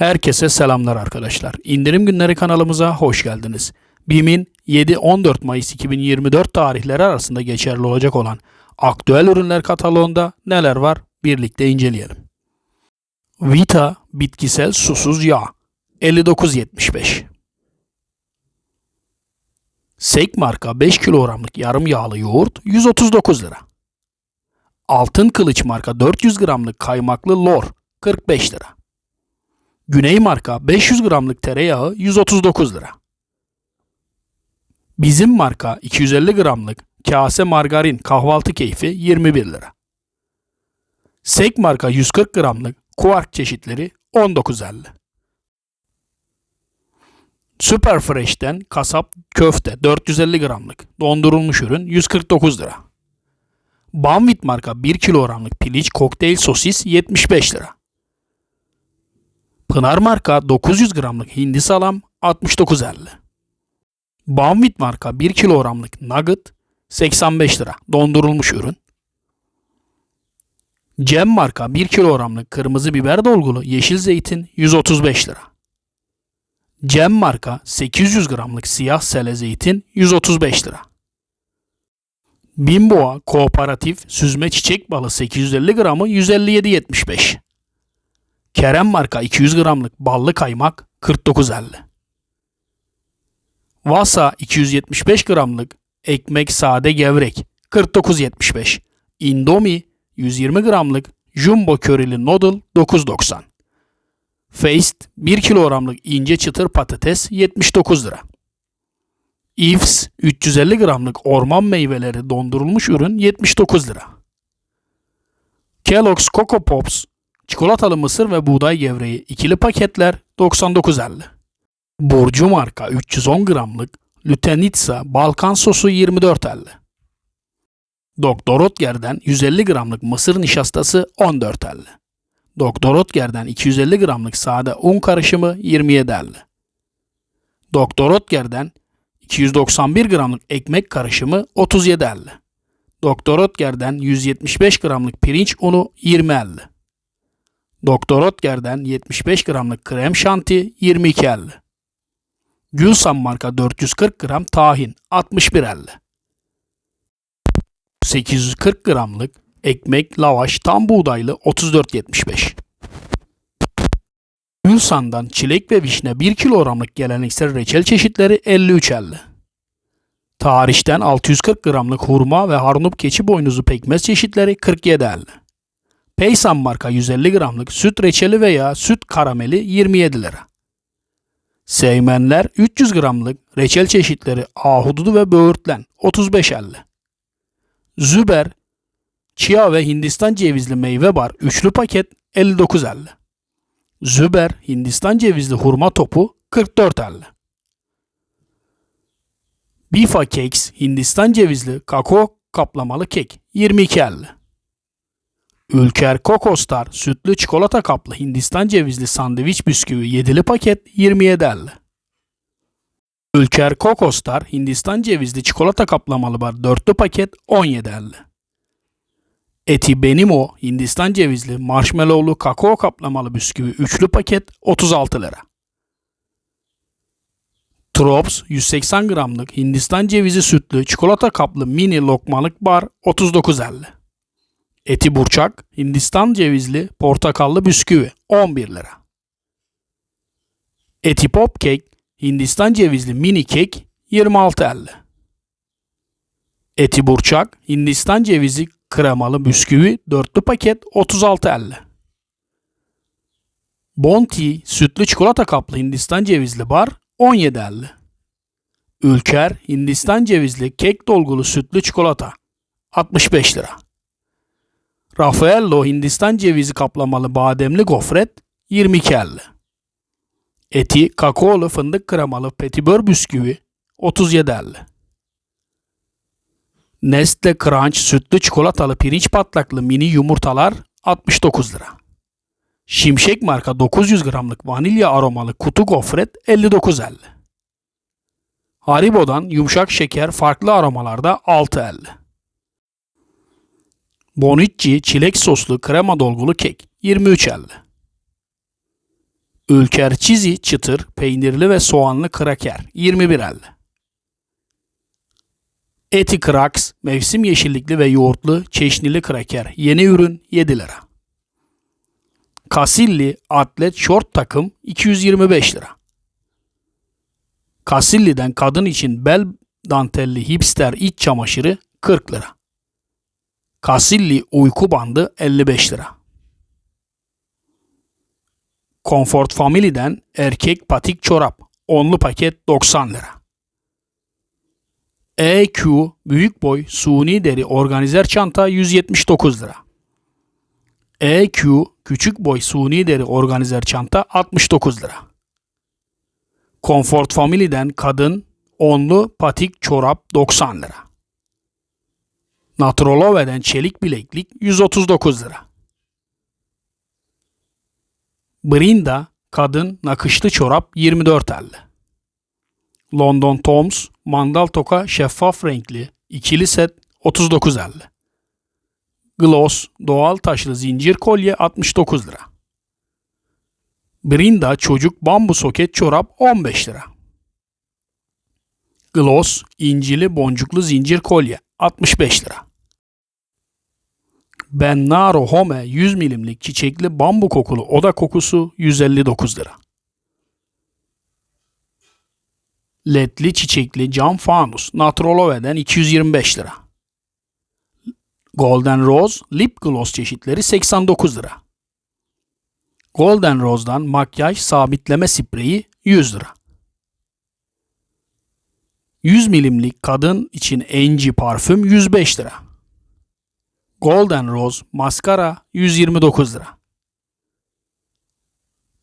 Herkese selamlar arkadaşlar. İndirim günleri kanalımıza hoş geldiniz. BİM'in 7-14 Mayıs 2024 tarihleri arasında geçerli olacak olan aktüel ürünler kataloğunda neler var birlikte inceleyelim. Vita bitkisel susuz yağ 59.75 Sek marka 5 kilogramlık yarım yağlı yoğurt 139 lira. Altın Kılıç marka 400 gramlık kaymaklı lor 45 lira. Güney marka 500 gramlık tereyağı 139 lira. Bizim marka 250 gramlık kase margarin kahvaltı keyfi 21 lira. Sek marka 140 gramlık kuark çeşitleri 19.50. Super Fresh'ten kasap köfte 450 gramlık dondurulmuş ürün 149 lira. Banvit marka 1 kilogramlık piliç kokteyl sosis 75 lira. Pınar marka 900 gramlık hindi salam 69.50. Banvit marka 1 kilogramlık nugget 85 lira dondurulmuş ürün. Cem marka 1 kilogramlık kırmızı biber dolgulu yeşil zeytin 135 lira. Cem marka 800 gramlık siyah sele zeytin 135 lira. Bimboğa kooperatif süzme çiçek balı 850 gramı 157.75. Kerem marka 200 gramlık ballı kaymak 49.50. Vasa 275 gramlık ekmek sade gevrek 49.75. Indomie 120 gramlık jumbo körili noodle 9.90. Feist 1 kilogramlık ince çıtır patates 79 lira. Yves 350 gramlık orman meyveleri dondurulmuş ürün 79 lira. Kellogg's Coco Pops çikolatalı mısır ve buğday gevreği ikili paketler 99.50. Burcu marka 310 gramlık Lutenitsa Balkan sosu 24.50. Doktor Otger'den 150 gramlık mısır nişastası 14.50. Doktor Otger'den 250 gramlık sade un karışımı 27.50. Doktor Otger'den 291 gramlık ekmek karışımı 37.50. Doktor Otger'den 175 gramlık pirinç unu 20.50. Doktor Otger'den 75 gramlık krem şanti 22.50. Gülsan marka 440 gram tahin 61.50. 840 gramlık ekmek lavaş tam buğdaylı 34.75. Gülsan'dan çilek ve vişne 1 kilogramlık geleneksel reçel çeşitleri 53.50. Tarihten 640 gramlık hurma ve harnup keçi boynuzu pekmez çeşitleri 47.50. Peysan marka 150 gramlık süt reçeli veya süt karameli 27 lira. Seymenler 300 gramlık reçel çeşitleri ahududu ve böğürtlen 35.50. Züber, Chia ve Hindistan cevizli meyve bar üçlü paket 59.50. Züber Hindistan cevizli hurma topu 44.50. Bifa Cakes Hindistan cevizli kakao kaplamalı kek 22.50. Ülker Coco Star sütlü çikolata kaplı Hindistan cevizli sandviç bisküvi 7'li paket 27.50. Ülker Coco Star Hindistan cevizli çikolata kaplamalı bar 4'lü paket 17.50. Eti Benimo Hindistan cevizli marshmallowlu kakao kaplamalı bisküvi 3'lü paket 36 lira. Trops 180 gramlık Hindistan cevizi sütlü çikolata kaplı mini lokmalık bar 39.50. Eti burçak Hindistan cevizli portakallı bisküvi 11 lira. Eti pop cake Hindistan cevizli mini kek 26.50. Eti burçak Hindistan cevizi kremalı bisküvi dörtlü paket 36.50. Bounty sütlü çikolata kaplı Hindistan cevizli bar 17.50. Ülker Hindistan cevizli kek dolgulu sütlü çikolata 65 lira. Raffaello Hindistan cevizi kaplamalı bademli gofret 22.50. Eti kakaolu fındık kremalı petibör bisküvi 37.50. Nestle Crunch sütlü çikolatalı pirinç patlaklı mini yumurtalar 69 lira. Şimşek marka 900 gramlık vanilya aromalı kutu gofret 59.50. Haribo'dan yumuşak şeker farklı aromalarda 6.50. Bonucci çilek soslu krema dolgulu kek 23.50. Ülker çizi çıtır, peynirli ve soğanlı kraker 21.50. Eti Kraks, mevsim yeşillikli ve yoğurtlu çeşnili kraker. Yeni ürün 7 lira. Kasilli atlet şort takım 225 lira. Kasilli'den kadın için bel dantelli hipster iç çamaşırı 40 lira. Kasilli uyku bandı 55 lira. Comfort Family'den erkek patik çorap onlu paket 90 lira. EQ büyük boy suni deri organizer çanta 179 lira. EQ küçük boy suni deri organizer çanta 69 lira. Comfort Family'den kadın onlu patik çorap 90 lira. Naturalove'den çelik bileklik 139 lira. Brinda kadın nakışlı çorap 24.50. London Toms mandal toka şeffaf renkli ikili set 39.50. Gloss doğal taşlı zincir kolye 69 lira. Brinda çocuk bambu soket çorap 15 lira. Gloss incili boncuklu zincir kolye 65 lira. Bennaro Home 100 milimlik çiçekli bambu kokulu oda kokusu 159 lira. Ledli çiçekli cam fanus Naturalove'den 225 lira. Golden Rose lip gloss çeşitleri 89 lira. Golden Rose'dan makyaj sabitleme spreyi 100 lira. 100 milimlik kadın için enci parfüm 105 lira. Golden Rose maskara 129 lira.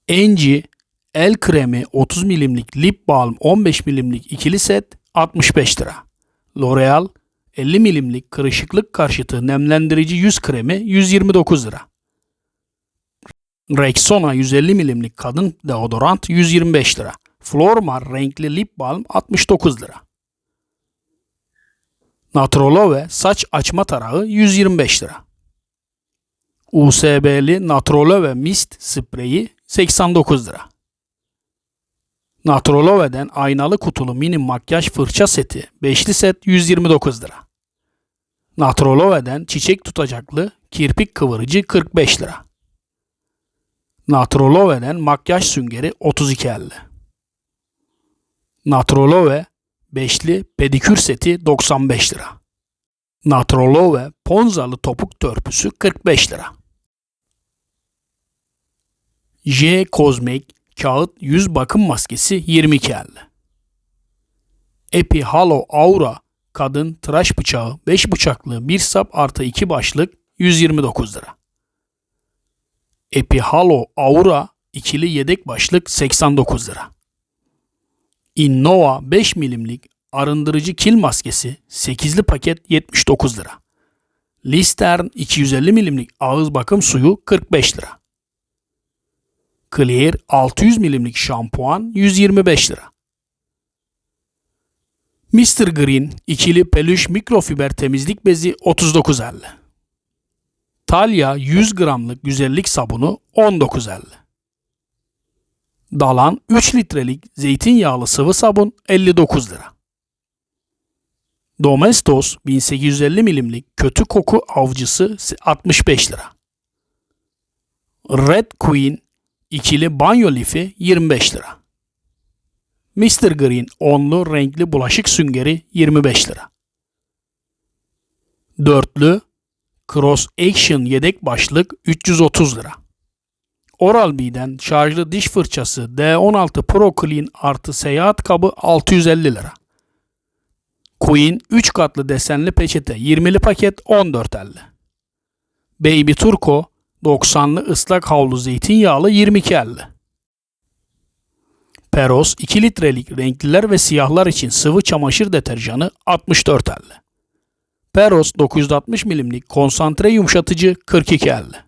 Enci el kremi 30 milimlik lip balm 15 milimlik ikili set 65 lira. L'Oreal 50 milimlik kırışıklık karşıtı nemlendirici yüz kremi 129 lira. Rexona 150 milimlik kadın deodorant 125 lira. Flormar renkli lip balm 69 lira. Naturalove saç açma tarağı 125 lira. USB'li Naturalove Mist spreyi 89 lira. Naturalove'den aynalı kutulu mini makyaj fırça seti 5'li set 129 lira. Naturalove'den çiçek tutacaklı kirpik kıvırıcı 45 lira. Naturalove'den makyaj süngeri 32.50. Naturalove Beşli pedikür seti 95 lira. Naturalove Ponzalı topuk törpüsü 45 lira. J Cosmic kağıt yüz bakım maskesi 22.50. Epi Halo Aura kadın tıraş bıçağı 5 bıçaklı 1 sap artı 2 başlık 129 lira. Epi Halo Aura ikili yedek başlık 89 lira. Innova 5 milimlik arındırıcı kil maskesi 8'li paket 79 lira. Lister'n 250 milimlik ağız bakım suyu 45 lira. Clear 600 milimlik şampuan 125 lira. Mr. Green ikili peluş mikrofiber temizlik bezi 39.50. Talya 100 gramlık güzellik sabunu 19.50. Dalan 3 litrelik zeytinyağlı sıvı sabun 59 lira. Domestos 1850 milimlik kötü koku avcısı 65 lira. Red Queen ikili banyo lifi 25 lira. Mr. Green onlu renkli bulaşık süngeri 25 lira. Dörtlü Cross Action yedek başlık 330 lira. Oral-B'den şarjlı diş fırçası D16 Pro Clean artı seyahat kabı 650 lira. Queen 3 katlı desenli peçete 20'li paket 14.50. Baby Turco 90'lı ıslak havlu zeytinyağlı 22.50. Peros 2 litrelik renkliler ve siyahlar için sıvı çamaşır deterjanı 64.50. Peros 960 milimlik konsantre yumuşatıcı 42.50.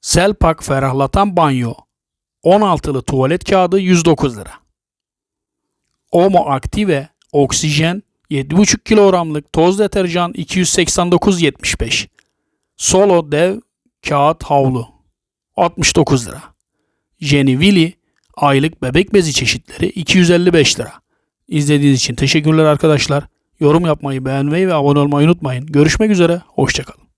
Selpak ferahlatan banyo 16'lı tuvalet kağıdı 109 lira. Omo Active oksijen 7,5 kilogramlık toz deterjan 289.75. Solo dev kağıt havlu 69 lira. Jenny Willy aylık bebek bezi çeşitleri 255 lira. İzlediğiniz için teşekkürler arkadaşlar. Yorum yapmayı, beğenmeyi ve abone olmayı unutmayın. Görüşmek üzere, hoşçakalın.